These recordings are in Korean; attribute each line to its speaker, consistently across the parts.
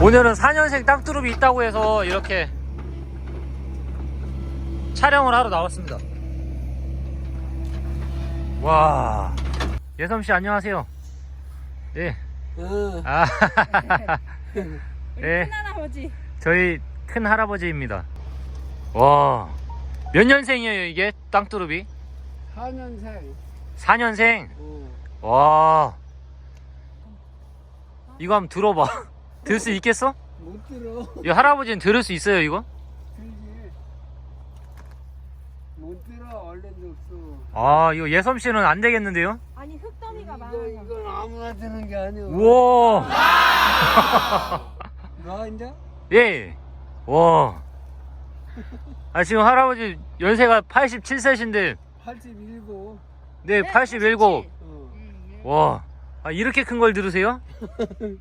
Speaker 1: 오늘은 4년생 땅두릅이 있다고 해서 이렇게 촬영을 하러 나왔습니다. 와, 예섬 씨 안녕하세요. 예.
Speaker 2: 어.
Speaker 1: 아,
Speaker 3: 우리
Speaker 1: 네.
Speaker 3: 큰할아버지
Speaker 1: 저희 큰 할아버지입니다. 와, 몇 년생이에요 이게 땅두릅이?
Speaker 2: 4년생.
Speaker 1: 4년생.
Speaker 2: 어.
Speaker 1: 와, 이거 한번 들어봐. 들 수 있겠어?
Speaker 2: 못 들어.
Speaker 1: 이 할아버지는 들을 수 있어요 이거?
Speaker 2: 들지. 못 들어. 얼른도 없어.
Speaker 1: 아, 이거 예섬 씨는 안 되겠는데요?
Speaker 3: 아니 흙더미가
Speaker 2: 이거,
Speaker 3: 많아서
Speaker 2: 이건 아무나 드는 게 아니야.
Speaker 1: 우와,
Speaker 2: 너 이제?
Speaker 1: 예, 와. 아, 지금 할아버지 연세가 87세신데,
Speaker 2: 87.
Speaker 1: 네,
Speaker 3: 네,
Speaker 1: 87.
Speaker 3: 87.
Speaker 2: 어.
Speaker 1: 와, 아, 이렇게 큰 걸 들으세요?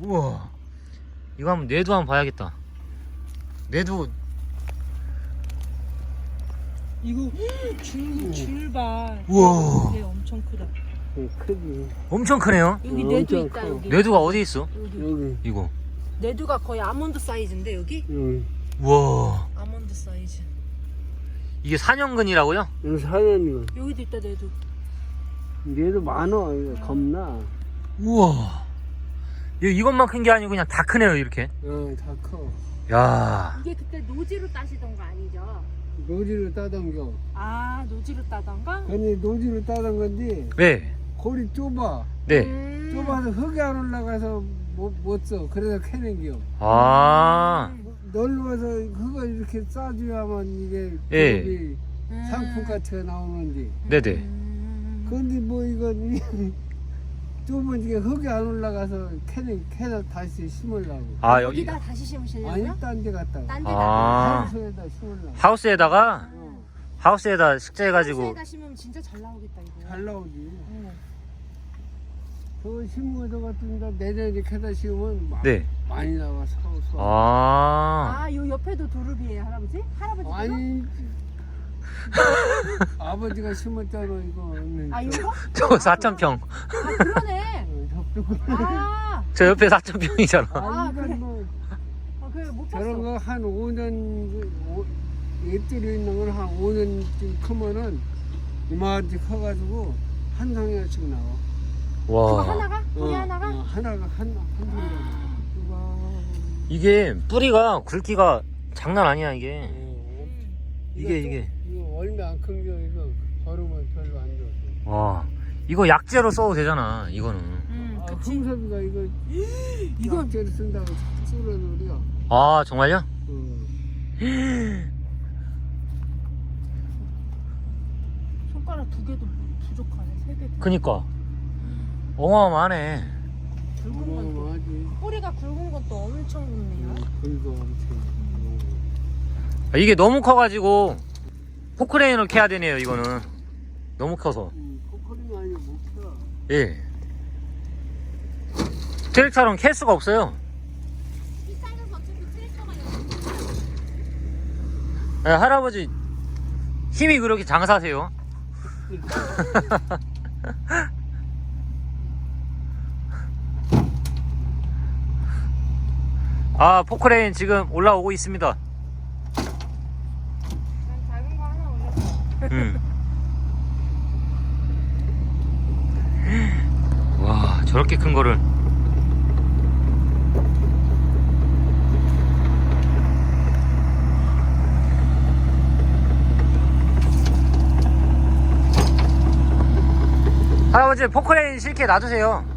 Speaker 1: 우와, 이거 한번 뇌도 한번 봐야겠다. 뇌도,
Speaker 3: 이거 줄, 줄봐
Speaker 1: 우와.
Speaker 3: 네 엄청 크다
Speaker 2: 어, 크지.
Speaker 1: 엄청 크네요.
Speaker 3: 여기
Speaker 2: 어,
Speaker 3: 내두
Speaker 2: 엄청
Speaker 3: 있다
Speaker 2: 커.
Speaker 3: 여기
Speaker 1: 뇌두가 어디 있어?
Speaker 3: 여기
Speaker 2: 여기.
Speaker 1: 이거.
Speaker 3: 내두가 거의 아몬드 사이즈인데 여기
Speaker 2: 여기.
Speaker 1: 우와,
Speaker 3: 아몬드 사이즈
Speaker 1: 이게 4년근이라고요?
Speaker 2: 여기 4년이고.
Speaker 3: 여기도 있다 내두
Speaker 2: 얘도 많어. 이거 겁나.
Speaker 1: 우와. 이- 이것만 큰 게 아니고 그냥 다 크네요, 이렇게.
Speaker 2: 어, 다 커.
Speaker 1: 야
Speaker 3: 이게 그때 노지로 따시던 거 아니죠?
Speaker 2: 노지로 따던겨.
Speaker 3: 아 노지로 따던가?
Speaker 2: 근데 노지로 따던 건데,
Speaker 1: 네.
Speaker 2: 골이 좁아.
Speaker 1: 네.
Speaker 3: 음.
Speaker 2: 좁아서 흙이 안 올라가서 못, 못 써. 그래서 캐는겨.
Speaker 1: 아,
Speaker 2: 넓어서 흙을 이렇게 싸줘야만 이게
Speaker 1: 예.
Speaker 2: 기업이
Speaker 3: 음.
Speaker 2: 상품 같은 거 나오는데.
Speaker 1: 네네.
Speaker 3: 음.
Speaker 2: 근데 뭐 이건 좁은 이게 흙이 안 올라가서 캐는 캐서 다시 심으려고.
Speaker 1: 아, 여기
Speaker 3: 여기다 다시 심으시려고요?
Speaker 2: 아니 딴데 갔다가.
Speaker 3: 딴 데다
Speaker 1: 아.
Speaker 2: 하우스에다 심으려고.
Speaker 1: 하우스에다가,
Speaker 2: 어,
Speaker 1: 하우스에다 식재해가지고.
Speaker 3: 하우스에다 심으면 진짜 잘 나오겠다 이거
Speaker 2: 잘 나오지.
Speaker 3: 어.
Speaker 2: 저 심은 거 같은 데 내년에 캐다 심으면 마-
Speaker 1: 네.
Speaker 2: 많이 나와 사오서.
Speaker 1: 아,
Speaker 3: 아, 요 옆에도 도르비예요, 할아버지? 할아버지
Speaker 2: 아니 아버지가 심었잖아 이거.
Speaker 3: 아, 이거?
Speaker 1: 저거 4,000평.
Speaker 3: 아, 그러네.
Speaker 2: 어.
Speaker 3: 아,
Speaker 1: 저 옆에 4,000평이잖아.
Speaker 3: 아,
Speaker 2: 아,
Speaker 3: 그래.
Speaker 2: 이건 뭐
Speaker 3: 어, 그래 못 봤어.
Speaker 2: 저런 거한 5년 옛들이 있는 건한 5년쯤 크면은 이만치 커가지고 한 상여씩 나와.
Speaker 3: 그거
Speaker 1: 와.
Speaker 3: 하나가? 우리
Speaker 2: 어,
Speaker 3: 하나가?
Speaker 2: 어, 하나가 한한 상여.
Speaker 1: 이게 뿌리가 굵기가 장난 아니야, 이게. 이게, 이게.
Speaker 2: 이거 얼마 안큰게 이거 걸으면 별로 안 좋아.
Speaker 1: 와. 이거 약재로 써도 되잖아, 이거는.
Speaker 3: 응,
Speaker 2: 아,
Speaker 3: 그치.
Speaker 2: 홍섭이가 이거
Speaker 3: 이건
Speaker 2: 약재를 쓴다고 쏘는 소리야.
Speaker 1: 아, 정말요?
Speaker 2: 어.
Speaker 3: 손가락 두 개도 부족하네, 세 개.
Speaker 1: 그니까. 어마어마하네.
Speaker 3: 굵은 건 또.
Speaker 2: 어마어마하지.
Speaker 3: 뿌리가 굵은 건또 엄청 굵네요.
Speaker 2: 긁어 엄청.
Speaker 1: 아, 이게 너무 커가지고, 포크레인을 캐야 되네요, 이거는. 너무 커서.
Speaker 2: 음, 코코링 아니고 못 펴.
Speaker 1: 예. 트랙터는 캘 수가 없어요.
Speaker 3: 어차피
Speaker 1: 예, 할아버지 힘이 그렇게 장사세요. 아 포크레인 지금 올라오고 있습니다.
Speaker 3: 난 작은 거 하나 올렸어.
Speaker 1: 음. 와 저렇게 큰 거를. 할아버지 포크레인 실게 놔두세요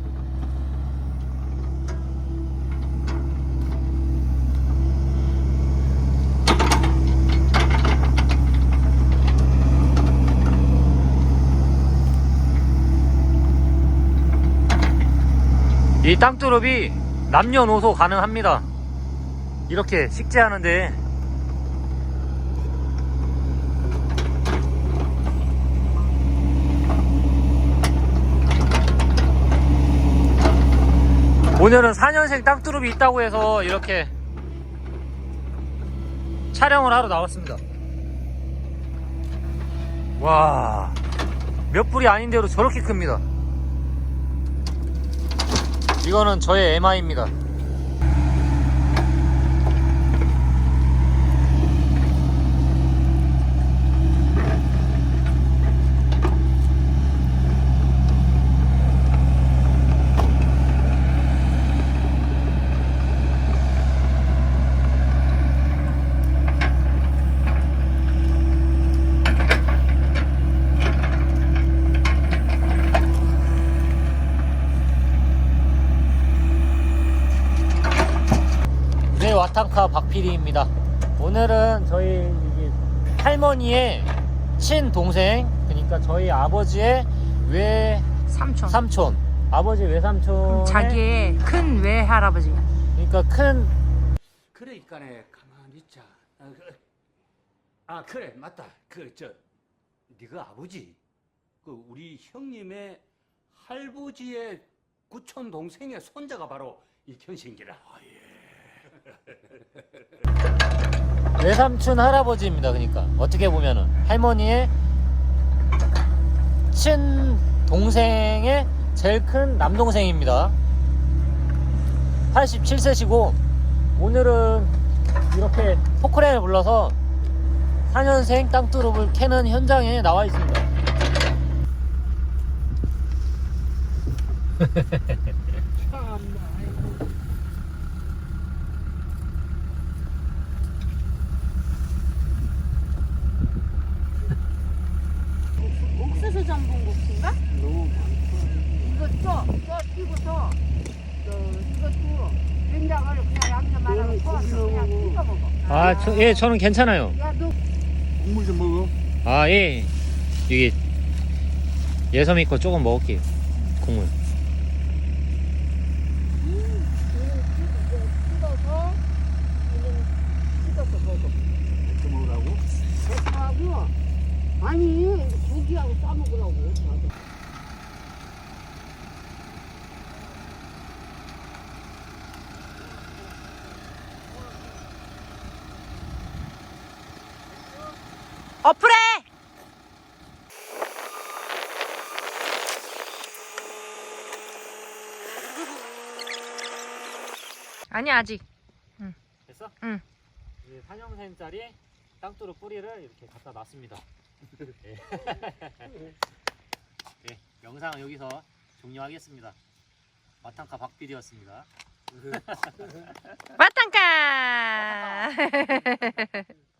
Speaker 1: 이 땅두릅이 남녀노소 가능합니다. 이렇게 식재하는데 오늘은 4년생 땅두릅이 있다고 해서 이렇게 촬영을 하러 나왔습니다. 와몇 불이 아닌데도 저렇게 큽니다 이거는 저의 MI입니다. 네, 와탕카 박PD입니다. 오늘은 저희 할머니의 친동생, 그러니까 저희 아버지의
Speaker 3: 삼촌.
Speaker 1: 외삼촌, 아버지 외삼촌,
Speaker 3: 자기의 큰 외할아버지.
Speaker 1: 그러니까 큰
Speaker 4: 그러니까네 가만히 있자. 아, 그, 아 그래 맞다. 그 저 네가 아버지 그 우리 형님의 할부지의 구촌 동생의 손자가 바로 이 현신기라. 아, 예.
Speaker 1: 외삼촌 할아버지입니다. 그러니까 어떻게 보면은 할머니의 친 동생의 제일 큰 남동생입니다. 87세시고 오늘은 이렇게 포크레인을 불러서 4년생 땅두릅을 캐는 현장에 나와 있습니다.
Speaker 2: 참나. 아이고.
Speaker 3: 옥수수 전분 국수인가?
Speaker 2: 너무 많고.
Speaker 5: 이것도 저 이것도 저 이것도 된장을 그냥 양념 안 하고
Speaker 2: 음,
Speaker 5: 퍼서 그냥
Speaker 2: 고기하고.
Speaker 5: 찍어 먹어.
Speaker 1: 아, 저, 예, 저는 괜찮아요.
Speaker 5: 야너
Speaker 2: 국물 좀 먹어.
Speaker 1: 아, 예. 이게 예섬이 거 조금 먹을게요. 국물.
Speaker 5: 아니 고기하고 싸 먹으라고.
Speaker 3: 어플에! 아니 아직.
Speaker 1: 됐어?
Speaker 3: 응.
Speaker 1: 이제 4년생짜리 땅두릅 뿌리를 이렇게 갖다 놨습니다. 예. 네, 영상은 여기서 종료하겠습니다. 마탕카 박PD였습니다.
Speaker 3: 마땅카.